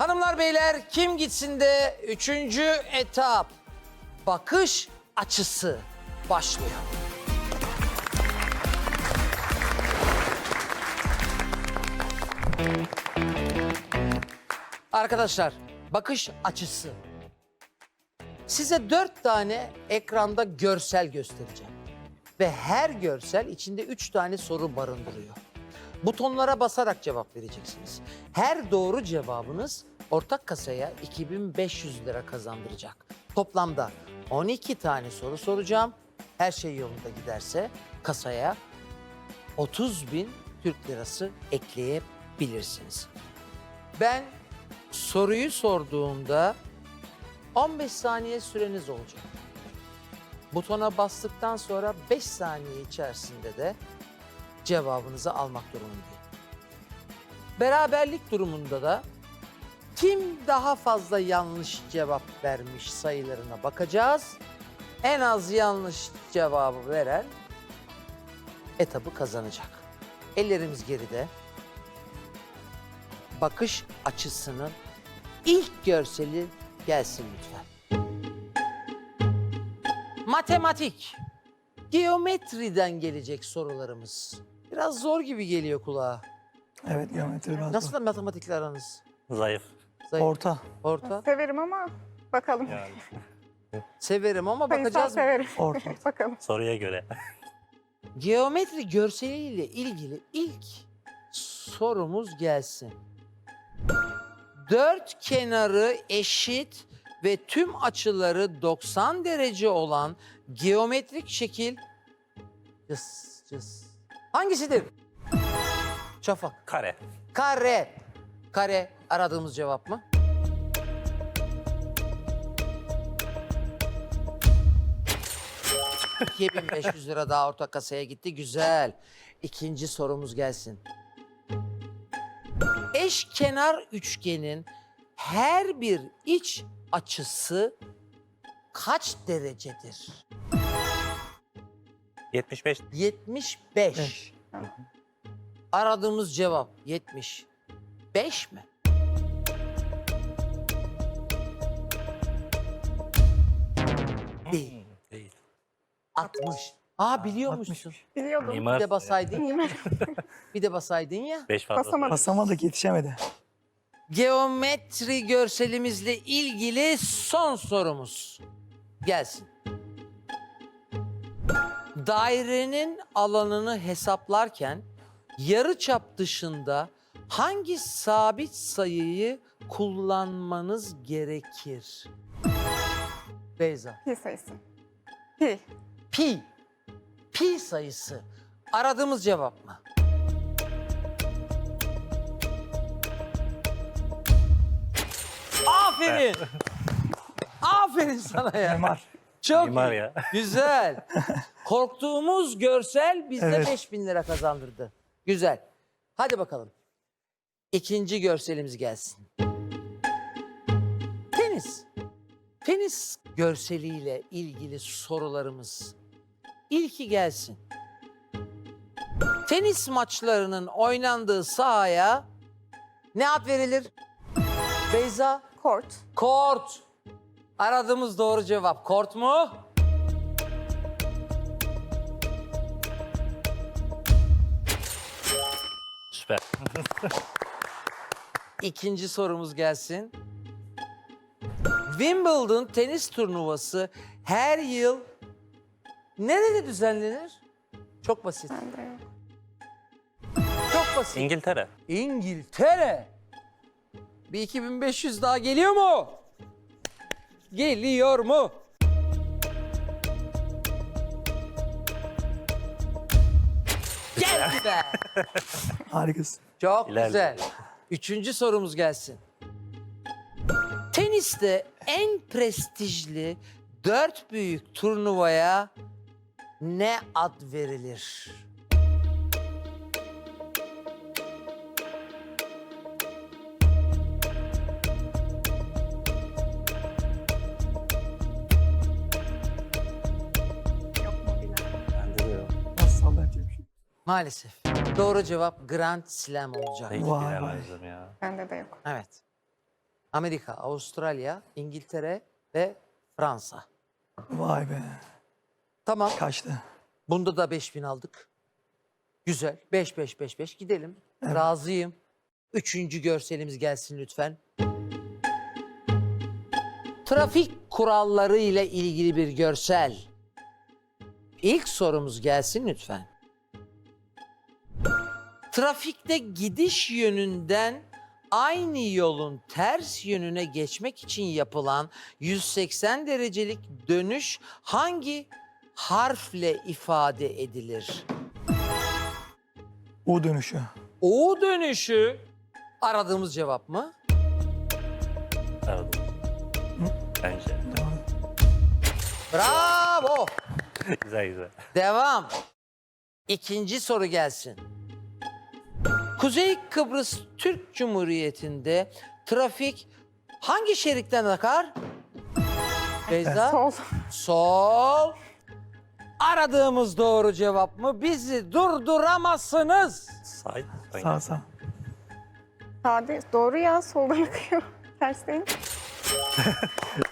Hanımlar beyler kim gitsin de üçüncü etap bakış açısı başlıyor. Arkadaşlar bakış açısı. Size dört tane ekranda görsel göstereceğim. Ve her görsel içinde üç tane soru barındırıyor. Butonlara basarak cevap vereceksiniz. Her doğru cevabınız ortak kasaya 2500 lira kazandıracak. Toplamda 12 tane soru soracağım. Her şey yolunda giderse kasaya 30 bin Türk lirası ekleyebilirsiniz. Ben soruyu sorduğumda 15 saniye süreniz olacak. Butona bastıktan sonra 5 saniye içerisinde de cevabınızı almak durumundayım. Beraberlik durumunda da kim daha fazla yanlış cevap vermiş sayılarına bakacağız. En az yanlış cevabı veren etabı kazanacak. Ellerimiz geride. Bakış açısının ilk görseli gelsin lütfen. Matematik. Geometriden gelecek sorularımız. Biraz zor gibi geliyor kulağa. Evet geometri biraz Nasıl da matematikle aranız? Zayıf. Zayıf. Orta. Orta. Severim ama bakalım. Yani Severim ama Sayısal bakacağız. mı? severim. Orta. bakalım. soruya göre. Geometri görseliyle ilgili ilk sorumuz gelsin. Dört kenarı eşit ve tüm açıları 90 derece olan geometrik şekil cıs cıs. Hangisidir? Şafak. Kare. Kare. Kare aradığımız cevap mı? ...2500 lira daha ortak kasaya gitti. Güzel. İkinci sorumuz gelsin. Eşkenar üçgenin her bir iç açısı kaç derecedir? 75. 75. Beş. Aradığımız cevap 75 mi? Değil. Değil. 60. Aa biliyormuşsun. 60. Biliyordum. Bir Mimar. de basaydın. Bir de basaydın ya. 5 fazla. Basamadım. Basamadık yetişemedi. Geometri görselimizle ilgili son sorumuz. Gelsin. Dairenin alanını hesaplarken yarı çap dışında hangi sabit sayıyı kullanmanız gerekir? Beyza. Pi sayısı. Pi. Pi. Pi sayısı. Aradığımız cevap mı? Aferin. Aferin sana ya. Mimar. Çok Mimar ya. Güzel. Korktuğumuz görsel bize Evet. 5000 lira kazandırdı. Güzel. Hadi bakalım. İkinci görselimiz gelsin. Tenis. Tenis görseliyle ilgili sorularımız. İlki gelsin. Tenis maçlarının oynandığı sahaya ne ad verilir? Beyza? Kort. Kort. Aradığımız doğru cevap. Kort mu? Süper. İkinci sorumuz gelsin. Wimbledon tenis turnuvası her yıl nerede düzenlenir? Çok basit. Çok basit. İngiltere. İngiltere. Bir 2500 daha geliyor mu? Geliyor mu? Be. Harikasın. Çok İleride. güzel. Üçüncü sorumuz gelsin. Teniste en prestijli dört büyük turnuvaya ne ad verilir? Bir şey. Amerika, Avustralya, İngiltere ve Fransa. Vay be. Tamam. Kaçtı. Bunda da 5000 aldık. Güzel. 5 5 5 5 gidelim. Razıyım. Üçüncü görselimiz gelsin lütfen. Trafik kuralları ile ilgili bir görsel. İlk sorumuz gelsin lütfen. Trafikte gidiş yönünden aynı yolun ters yönüne geçmek için yapılan 180 derecelik dönüş hangi harfle ifade edilir? U dönüşü. O dönüşü aradığımız cevap mı? Aradım. Bence. Bravo. güzel güzel. Devam. İkinci soru gelsin. Kuzey Kıbrıs Türk Cumhuriyeti'nde trafik hangi şeritten akar? Beyza? Sol. Sol. Aradığımız doğru cevap mı? Bizi durduramazsınız. Sağ. Sağ sağ. Sade. Doğru ya. Soldan akıyor. Ters değil.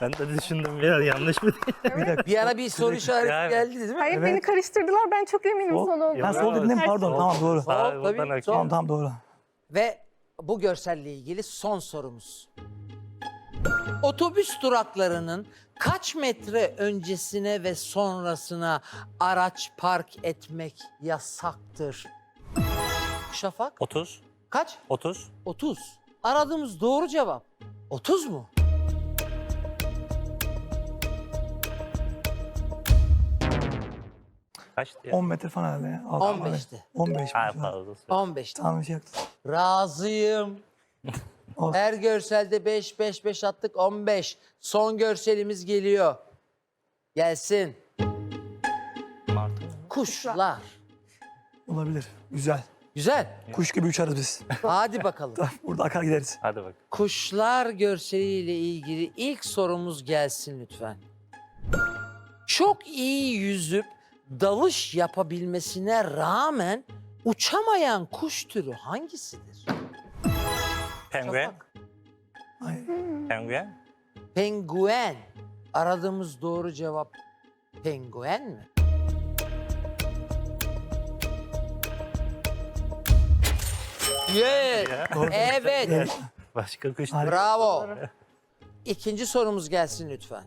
Ben de düşündüm biraz yanlış mı diye. Bir dakika. Bir ara bir soru işareti Yani. geldi değil mi? Hayır Evet. beni karıştırdılar. Ben çok eminim Sol. sol olduğunu. Ha sol dedin değil mi? Pardon. Tamam doğru. Sol, Sağ, tabii, buradan akıyor. Tamam tamam doğru. Ve bu görselle ilgili son sorumuz. Otobüs duraklarının kaç metre öncesine ve sonrasına araç park etmek yasaktır? Şafak 30. kaç? 30. 30. Aradığımız doğru cevap 30 mu? Kaç diye? 10 metre falan herhalde ya. Altı 15'ti. 15 Ha mi? pardon. 15'ti. Tamam bir şey yaptım. Razıyım. Olsun. Her görselde 5 5 5 attık 15. Son görselimiz geliyor. Gelsin. Kuşlar. Olabilir. Güzel. Güzel. Kuş gibi uçarız biz. Hadi bakalım. Burada akar gideriz. Hadi bak. Kuşlar görseliyle ilgili ilk sorumuz gelsin lütfen. Çok iyi yüzüp dalış yapabilmesine rağmen uçamayan kuş türü hangisidir? Penguen. Şafak. Hayır. Penguen. Penguen. Aradığımız doğru cevap penguen mi? Yes. Evet. Evet. Başka kuş. Bravo. İkinci sorumuz gelsin lütfen.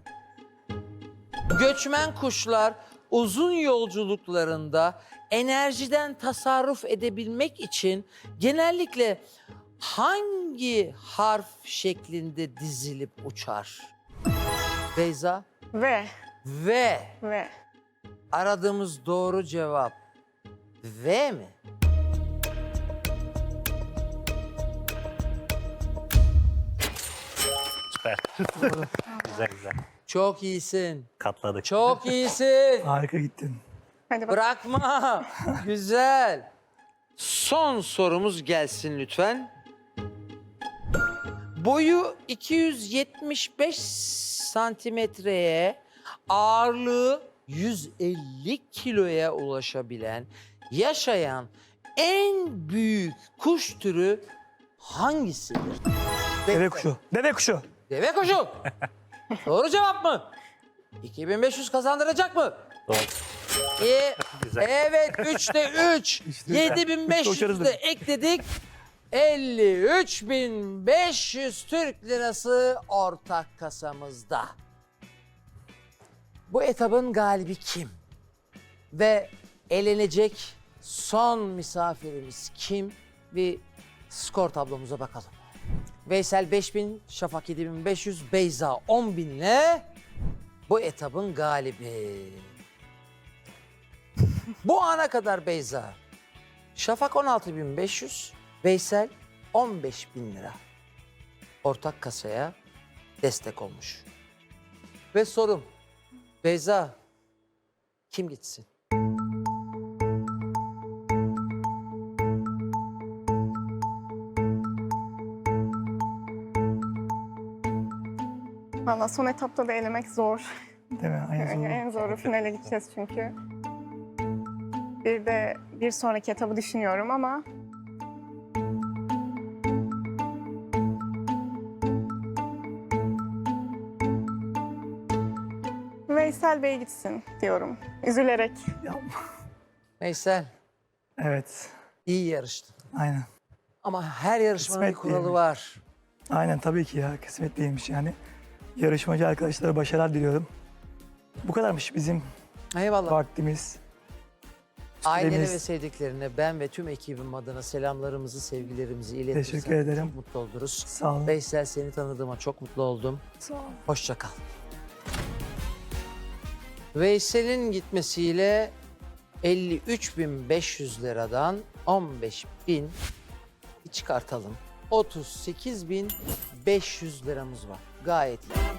Göçmen kuşlar uzun yolculuklarında enerjiden tasarruf edebilmek için genellikle hangi harf şeklinde dizilip uçar? Beyza Ve. ve Ve. aradığımız doğru cevap V mi? Süper. güzel güzel. Çok iyisin. Katladık. Çok iyisin. Harika gittin. Hadi bak. Bırakma. Güzel. Son sorumuz gelsin lütfen. Boyu 275 santimetreye, ağırlığı 150 kiloya ulaşabilen, yaşayan en büyük kuş türü hangisidir? Deve kuşu. Deve kuşu. Deve kuşu. Doğru cevap mı? 2500 kazandıracak mı? Doğru. E, Güzel. evet 3'te 3. Üçte 7500 uçarız de ekledik. 53.500 Türk lirası ortak kasamızda. Bu etabın galibi kim? Ve elenecek son misafirimiz kim? Bir skor tablomuza bakalım. Veysel 5000, Şafak 7500, Beyza 10.000 ile bu etabın galibi. Bu ana kadar Beyza. Şafak 16.500, Veysel 15.000 lira. Ortak kasaya destek olmuş. Ve sorum, Beyza kim gitsin? Valla son etapta da elemek zor. Değil mi? En zoru. en zoru finale gideceğiz çünkü. Bir de bir sonraki etabı düşünüyorum ama Veysel Bey gitsin diyorum. Üzülerek. Veysel Evet. iyi yarıştın. Aynen. Ama her yarışmanın bir kuralı diyelim. var. Aynen tabii ki ya. Kısmet değilmiş yani. Yarışmacı arkadaşlara başarılar diliyorum. Bu kadarmış bizim Eyvallah. vaktimiz. Ailene süremiz. ve sevdiklerine ben ve tüm ekibim adına selamlarımızı, sevgilerimizi iletirsen Teşekkür ederim. çok mutlu oluruz. Sağ olun. Veysel seni tanıdığıma çok mutlu oldum. Sağ olun. Hoşça kal. Veysel'in gitmesiyle 53.500 liradan 15.000 çıkartalım. 38.500 liramız var. Gayet iyi.